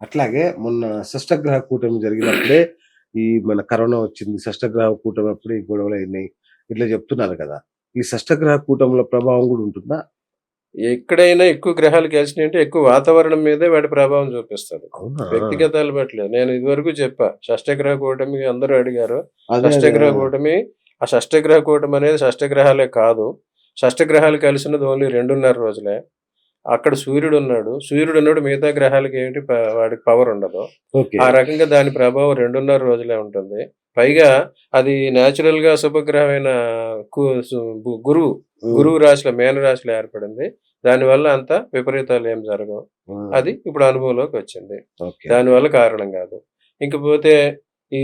అట్లాగే మొన్న షష్టగ్రహ కూటమి జరిగినప్పుడే ఈ మన కరోనా వచ్చింది షష్టగ్రహ కూటమి అప్పుడు ఈ గొడవలు అయినాయి ఇట్లా చెప్తున్నారు కదా. ఈ షష్టగ్రహ కూటముల ప్రభావం కూడా ఉంటుందా? ఎక్కడైనా ఎక్కువ గ్రహాలు కలిసినాయి అంటే ఎక్కువ వాతావరణం మీదే వాటి ప్రభావం చూపిస్తుంది. వ్యక్తిగతాలు పట్టలేదు నేను ఇదివరకు చెప్పా షష్టగ్రహ కూటమి అందరూ అడిగారు. షష్టగ్రహ అదే. కూటమి ఆ షష్టగ్రహ కూటమి అనేది షష్టగ్రహాలే కాదు. షష్టగ్రహాలు కలిసినది ఓన్లీ రెండున్నర రోజులే. అక్కడ సూర్యుడు ఉన్నాడు. సూర్యుడు ఉన్నాడు మిగతా గ్రహాలకి ఏంటి ప- వాడికి పవర్ ఉండదు. ఆ రకంగా దాని ప్రభావం రెండున్నర రోజులే ఉంటుంది. పైగా అది నేచురల్గా శుభగ్రహమైన గురువు గురువు రాశిలో మేన రాశిలో ఏర్పడింది. దానివల్ల అంత విపరీతాలు ఏం జరగవు. అది ఇప్పుడు అనుభవంలోకి వచ్చింది. దానివల్ల కారణం కాదు. ఇంకపోతే ఈ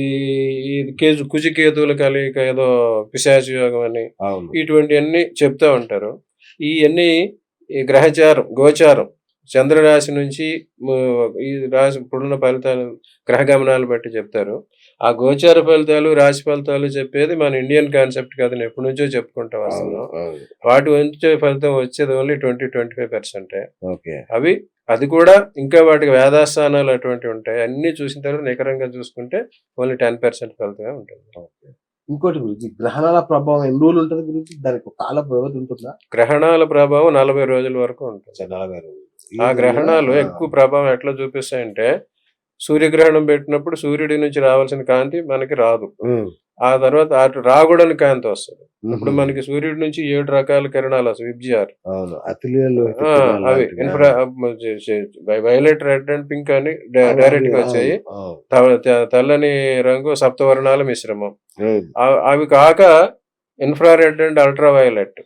ఈ కేజు కుజి కేతువుల కలయిక ఏదో పిశాచి యోగం అని అవును. ఇటువంటివన్నీ చెప్తా ఉంటారు. ఇవన్నీ ఈ గ్రహచారం గోచారం. చంద్రరాశి నుంచి ఈ రాశి ఇప్పుడున్న ఫలితాలు గ్రహ గమనాలు బట్టి చెప్తారు. ఆ గోచార ఫలితాలు రాశి ఫలితాలు చెప్పేది మన ఇండియన్ కాన్సెప్ట్ కాదు నేను ఎప్పటి నుంచో చెప్పుకుంటా వస్తున్నాం అవును. వాటి వచ్చే ఫలితం వచ్చేది ఓన్లీ ట్వంటీ ట్వంటీ ఫైవ్ పర్సెంటే. ఓకే. అవి అది కూడా ఇంకా వాటికి వేదాస్థానాలు అటువంటివి ఉంటాయి. అన్ని చూసిన తర్వాత నికరంగా చూసుకుంటే ఓన్లీ టెన్ పర్సెంట్ ఫలితమే ఉంటుంది. ఇంకోటి గురించి గ్రహణాల ప్రభావం ఎన్ని రోజులు ఉంటుంది గురించి దానికి కాల వ్యవధి ఉంటుందా? గ్రహణాల ప్రభావం నలభై రోజుల వరకు ఉంటుంది. నలభై రోజులు. ఆ గ్రహణాలు ఎక్కువ ప్రభావం ఎట్లా చూపిస్తాయంటే సూర్యగ్రహణం పెట్టినప్పుడు సూర్యుడి నుంచి రావాల్సిన కాంతి మనకి రాదు. ఆ తర్వాత అటు రాకూడని కాంతి వస్తుంది. ఇప్పుడు మనకి సూర్యుడి నుంచి ఏడు రకాల కిరణాలు వస్తాయి. విబ్జిఆర్. అవి infra violet red and pink అని డైరెక్ట్గా వచ్చాయి. తెల్లని రంగు సప్తవర్ణాల మిశ్రమం. అవి కాక ఇన్ఫ్రారెడ్ అండ్ అల్ట్రా వైలెట్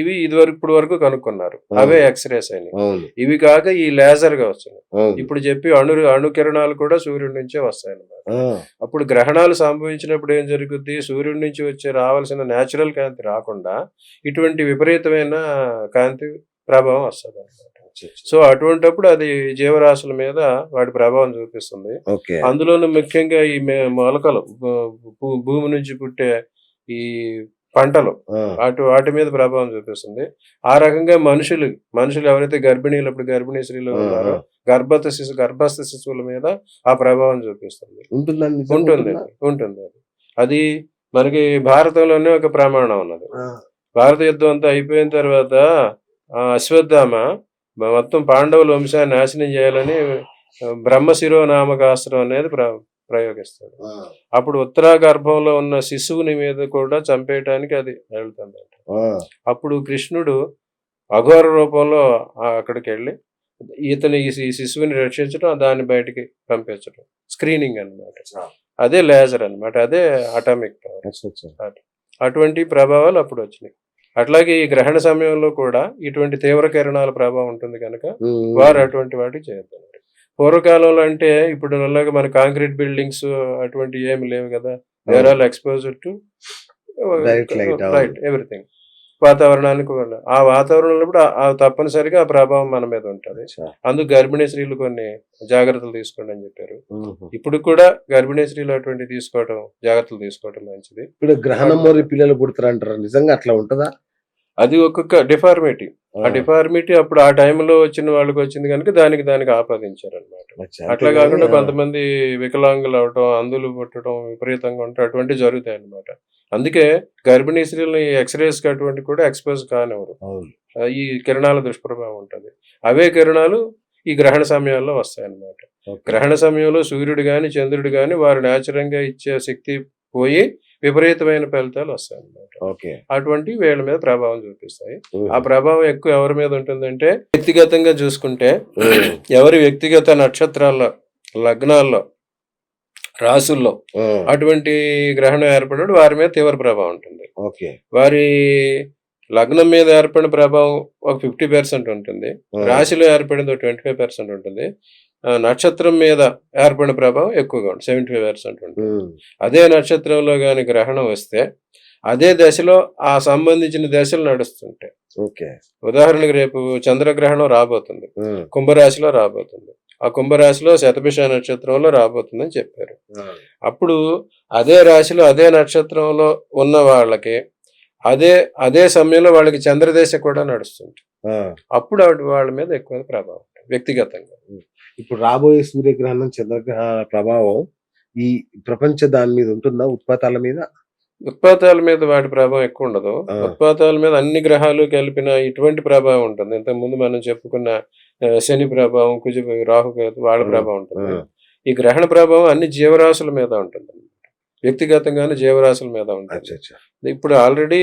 ఇవి ఇదివరకు ఇప్పుడు వరకు కనుక్కున్నారు. అవే ఎక్స్రేస్ అయినాయి ఇవి కాక ఈ లేజర్గా వస్తున్నాయి. ఇప్పుడు చెప్పి అణు అణుకిరణాలు కూడా సూర్యుడి నుంచే వస్తాయి అన్నమాట అప్పుడు గ్రహణాలు సంభవించినప్పుడు ఏం జరుగుద్ది? సూర్యుడి నుంచి వచ్చే రావాల్సిన నేచురల్ కాంతి రాకుండా ఇటువంటి విపరీతమైన కాంతి ప్రభావం వస్తుంది అనమాట సో అటువంటప్పుడు అది జీవరాశుల మీద వాటి ప్రభావం చూపిస్తుంది. అందులోనూ ముఖ్యంగా ఈ మొలకలు భూమి నుంచి పుట్టే ఈ పంటలు. ఆ, వాటి వాటి మీద ప్రభావం చూపిస్తుంది. ఆ రకంగా మనుషులు మనుషులు ఎవరైతే గర్భిణీలు ఇప్పుడు గర్భిణీ స్త్రీలు ఉన్నారో. గర్భస్థ శిశు గర్భస్థ శిశువుల మీద ఆ ప్రభావం చూపిస్తుంది. ఉంటుంది. ఉంటుందా? అది, మనకి భారతంలోనే ఒక ప్రమాణం ఉన్నది. భారత యుద్ధం అంతా అయిపోయిన తర్వాత ఆ అశ్వత్థామ మొత్తం పాండవుల వంశాన్ని నాశనం చేయాలని ఆ, బ్రహ్మశిరో నామకాస్త్రం అనేది ప్ర ప్రయోగిస్తాడు. అప్పుడు ఉత్తరా గర్భంలో ఉన్న శిశువుని మీద కూడా చంపేయటానికి అది వెళ్తుంది ఆ, అప్పుడు కృష్ణుడు అఘోర రూపంలో అక్కడికి వెళ్ళి ఇతని ఈ శిశువుని రక్షించడం దాన్ని బయటికి పంపించడం స్క్రీనింగ్ అన్నమాట. అదే లేజర్ అన్నమాట. అదే అటామిక్ పవర్. అటువంటి ప్రభావాలు అప్పుడు వచ్చినాయి. అట్లాగే ఈ గ్రహణ సమయంలో కూడా ఇటువంటి తీవ్ర కిరణాల ప్రభావం ఉంటుంది కనుక వారు అటువంటి వాటికి చేస్తున్నారు పూర్వకాలంలో అంటే ఇప్పుడు నల్లగా మన కాంక్రీట్ బిల్డింగ్స్ అటువంటి ఏమి లేవు కదా. Where all exposure to. Right everything వాతావరణానికి ఆ వాతావరణంలో కూడా తప్పనిసరిగా ఆ ప్రభావం మన మీద ఉంటుంది. అందుకు గర్భిణీ స్త్రీలు కొన్ని జాగ్రత్తలు తీసుకోండి అని చెప్పారు. ఇప్పుడు కూడా గర్భిణీ స్త్రీలు అటువంటి తీసుకోవడం జాగ్రత్తలు తీసుకోవడం మంచిది. ఇప్పుడు గ్రహణం మరి పిల్లలు పుడతారంటారు? నిజంగా అట్లా ఉంటదా? అది ఒక్కొక్క డిఫార్మిటీ. ఆ డిఫార్మిటీ అప్పుడు ఆ టైంలో వచ్చిన వాళ్ళకి వచ్చింది కనుక దానికి దానికి ఆపాదించారు అనమాట. అట్లా కాకుండా కొంతమంది వికలాంగులు అవటం అందులు పుట్టడం విపరీతంగా ఉంటాయి అటువంటి జరుగుతాయి అన్నమాట అందుకే గర్భిణీ స్త్రీలని ఎక్స్రేస్ అటువంటి కూడా ఎక్స్పోజ్ కానివ్వరు. ఈ కిరణాల దుష్ప్రభావం ఉంటుంది. అవే కిరణాలు ఈ గ్రహణ సమయాల్లో వస్తాయి అన్నమాట ఓకే. గ్రహణ సమయంలో సూర్యుడు గాని చంద్రుడు గాని వారు న్యాచురల్గా ఇచ్చే శక్తి పోయి విపరీతమైన ఫలితాలు వస్తాయి అన్నమాట ఓకే. అటువంటి వీళ్ళ మీద ప్రభావం చూపిస్తాయి. ఆ ప్రభావం ఎక్కువ ఎవరి మీద ఉంటుందంటే వ్యక్తిగతంగా చూసుకుంటే. ఎవరి వ్యక్తిగత నక్షత్రాల్లో లగ్నాల్లో రాసుల్లో అటువంటి గ్రహణం ఏర్పడినప్పుడు వారి మీద తీవ్ర ప్రభావం ఉంటుంది. ఓకే. వారి లగ్నం మీద ఏర్పడిన ప్రభావం ఒక ఫిఫ్టీ పర్సెంట్ ఉంటుంది. రాశిలో ఏర్పడింది ట్వంటీ ఫైవ్ పర్సెంట్ ఉంటుంది. నక్షత్రం మీద ఏర్పడిన ప్రభావం ఎక్కువగా ఉంటుంది. సెవెంటీ ఫైవ్ పర్సెంట్ ఉంటుంది. అదే నక్షత్రంలో కానీ గ్రహణం వస్తే అదే దశలో ఆ సంబంధించిన దశలు నడుస్తుంటాయి. ఓకే. ఉదాహరణకు రేపు చంద్రగ్రహణం రాబోతుంది. కుంభరాశిలో రాబోతుంది. ఆ కుంభరాశిలో శతభిష నక్షత్రంలో రాబోతుందని చెప్పారు. అప్పుడు అదే రాశిలో అదే నక్షత్రంలో ఉన్న వాళ్ళకి అదే అదే సమయంలో వాళ్ళకి చంద్రదశ కూడా నడుస్తుంది. అప్పుడు వాళ్ళ మీద ఎక్కువ ప్రభావం ఉంటుంది వ్యక్తిగతంగా. ఇప్పుడు రాబోయే సూర్యగ్రహణం చంద్రగ్రహణ ప్రభావం ఈ ప్రపంచ దాని మీద ఉంటుందా? ఉత్పాతాల మీద? ఉత్పాతాల మీద వాటి ప్రభావం ఎక్కువ ఉండదు. ఉత్పాతాల మీద అన్ని గ్రహాలు కలిపిన ఇటువంటి ప్రభావం ఉంటుంది. ఇంతకు ముందు మనం చెప్పుకున్న శని ప్రభావం కుజ రాహు వాళ్ళ. ప్రభావం ఉంటుంది. ఈ గ్రహణ ప్రభావం అన్ని జీవరాశుల మీద ఉంటుంది. వ్యక్తిగతంగానే జీవరాశుల మీద ఉంటుంది. ఇప్పుడు ఆల్రెడీ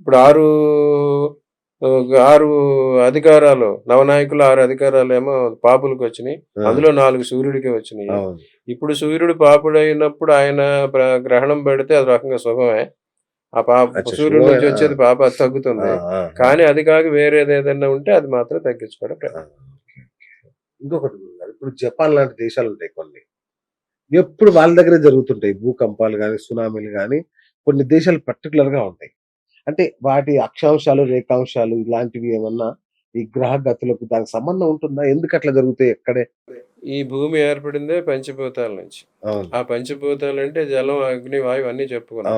ఇప్పుడు ఆరు ఆరు అధికారాలు నవనాయకులు ఆరు అధికారాలు ఏమో పాపులకు వచ్చినాయి. అందులో నాలుగు సూర్యుడికి వచ్చినాయి. ఇప్పుడు సూర్యుడు పాపుడైనప్పుడు ఆయన గ్రహణం పెడితే అది రకంగా శుభమే. ఆ పాప సూర్యుడి నుంచి వచ్చేది పాప తగ్గుతుంది. కానీ అది కాక వేరేది ఏదైనా ఉంటే అది మాత్రం తగ్గించుకోవడం. ఇంకొకటి ఇప్పుడు జపాన్ లాంటి దేశాలు ఉంటాయి కొన్ని. ఎప్పుడు వాళ్ళ దగ్గరే జరుగుతుంటాయి. భూకంపాలు కానీ సునామీలు కానీ కొన్ని దేశాలు పర్టికులర్గా ఉంటాయి. అంటే వాటి అక్షాంశాలు రేఖాంశాలు ఇలాంటివి ఏమన్నా ఈ గ్రహ గతులకు దానికి సంబంధం ఉంటుందా? ఎందుకు అట్లా జరుగుతాయి ఎక్కడే? ఈ భూమి ఏర్పడిందే పంచభూతాల నుంచి. ఆ పంచభూతాలు అంటే జలం అగ్ని వాయువు అన్ని చెప్పుకున్నాం.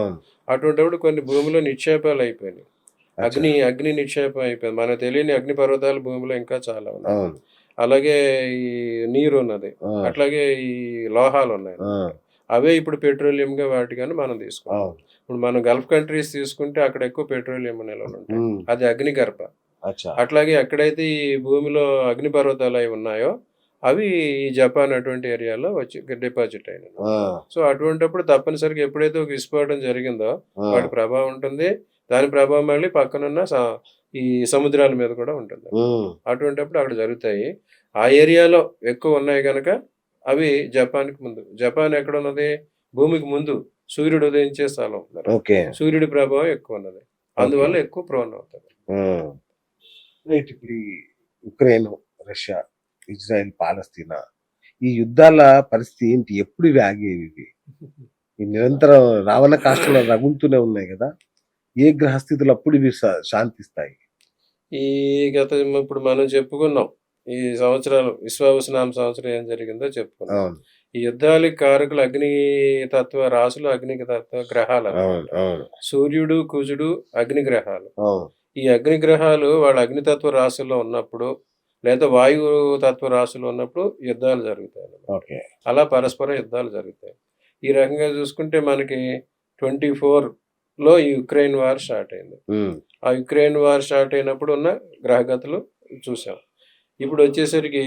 అటువంటిప్పుడు కొన్ని భూమిలో నిక్షేపాలు అయిపోయినాయి. అగ్ని అగ్ని నిక్షేపం అయిపోయింది. మనకు తెలియని అగ్ని పర్వతాలు భూమిలో ఇంకా చాలా ఉన్నాయి. అలాగే ఈ నీరు ఉన్నది. అట్లాగే ఈ లోహాలు ఉన్నాయి. అవే ఇప్పుడు పెట్రోలియం గా వాటికని మనం తీసుకుంటాం అవును. ఇప్పుడు మనం గల్ఫ్ కంట్రీస్ తీసుకుంటే అక్కడ ఎక్కువ పెట్రోలియం నిల్వలు ఉంటాయి అది అగ్నిగర్భ. అట్లాగే ఎక్కడైతే ఈ భూమిలో అగ్ని పర్వతాలు అవి ఉన్నాయో అవి ఈ జపాన్ అటువంటి ఏరియాలో వచ్చి డిపాజిట్ అయినాయి సో అటువంటిప్పుడు తప్పనిసరిగా ఎప్పుడైతే ఒక విస్ఫోటం జరిగిందో వాటి ప్రభావం ఉంటుంది. దాని ప్రభావం మళ్ళీ పక్కనున్న ఈ సముద్రాల మీద కూడా ఉంటుంది. అటువంటిప్పుడు అక్కడ జరుగుతాయి. ఆ ఏరియాలో ఎక్కువ ఉన్నాయి కనుక అవి జపాన్కి ముందు. జపాన్ ఎక్కడ ఉన్నది? భూమికి ముందు. సూర్యుడు ఉదయించే ఉన్నది. ఓకే. సూర్యుడి ప్రభావం ఎక్కువ ఉన్నది. అందువల్ల ఎక్కువ ప్రోన్ అవుతుంది. రైట్ ఇప్పుడు ఈ ఉక్రెయిన్ రష్యా ఇజ్రాయెల్ పాలస్తీనా ఈ యుద్ధాల పరిస్థితి ఏంటి? ఎప్పుడు ఇవి ఆగేవి ఇవి ఈ నిరంతరం రావణ కాష్టలు రగులుతూనే ఉన్నాయి కదా? ఏ గ్రహస్థితులు అప్పుడు ఇవి శాంతిస్తాయి? ఈ గత ఇప్పుడు మనం చెప్పుకున్నాం. ఈ సంవత్సరాలు విశ్వావసనామ సంవత్సరం ఏం జరిగిందో చెప్పుకున్నాం. ఈ యుద్ధాలకి కారకులు అగ్ని తత్వ రాసులు అగ్ని తత్వ గ్రహాలు. సూర్యుడు కుజుడు అగ్ని గ్రహాలు. ఈ అగ్ని గ్రహాలు వాళ్ళ అగ్నితత్వ రాశుల్లో ఉన్నప్పుడు లేదా వాయు తత్వ రాశులు ఉన్నప్పుడు యుద్ధాలు జరుగుతాయి అలా పరస్పర యుద్ధాలు జరుగుతాయి. ఈ రకంగా చూసుకుంటే మనకి ట్వంటీ లో ఈ యుక్రెయిన్ వార్ స్టార్ట్ అయింది. ఆ యుక్రెయిన్ వార్ స్టార్ట్ అయినప్పుడు ఉన్న గ్రహగతులు చూసాం. ఇప్పుడు వచ్చేసరికి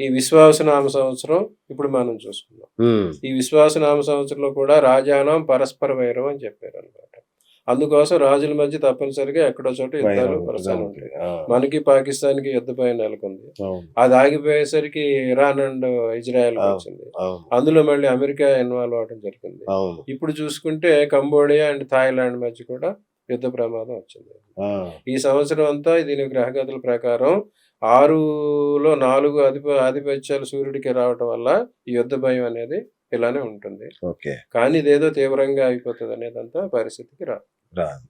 ఈ విశ్వాసనామ సంవత్సరం ఇప్పుడు మనం చూసుకున్నాం ఈ విశ్వాసనామ సంవత్సరంలో కూడా రాజానం పరస్పర వైరం అని చెప్పారు అనమాట అందుకోసం రాజుల మధ్య తప్పనిసరిగా ఎక్కడో చోట యుద్ధాలు. ఉంటాయి. మనకి పాకిస్తాన్కి యుద్ధ భయం నెలకొంది అది ఆగిపోయేసరికి ఇరాన్ అండ్ ఇజ్రాయెల్. వచ్చింది. అందులో మళ్ళీ అమెరికా ఇన్వాల్వ్ అవడం జరిగింది. ఇప్పుడు చూసుకుంటే కంబోడియా అండ్ థాయిలాండ్ మధ్య కూడా యుద్ధ ప్రమాదం వచ్చింది. ఈ సంవత్సరం అంతా దీని గ్రహగతుల ప్రకారం ఆరులో నాలుగు అధిప ఆధిపత్యాలు సూర్యుడికి రావటం వల్ల ఈ యుద్ధ భయం అనేది ఇలానే ఉంటుంది. ఓకే. కానీ ఇదేదో తీవ్రంగా అయిపోతుంది అనేదంతా పరిస్థితికి రా రాదు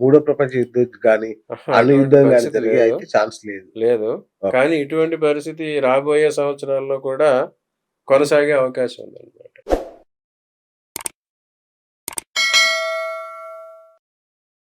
మూడో ప్రపంచ యుద్ధం కానీ అణు అటువంటి యుద్ధం కానీ పరిస్థితి జరిగే లేదు. అయితే ఛాన్స్ లేదు. లేదు. కానీ ఇటువంటి పరిస్థితి రాబోయే సంవత్సరాల్లో కూడా కొనసాగే అవకాశం ఉంది అనమాట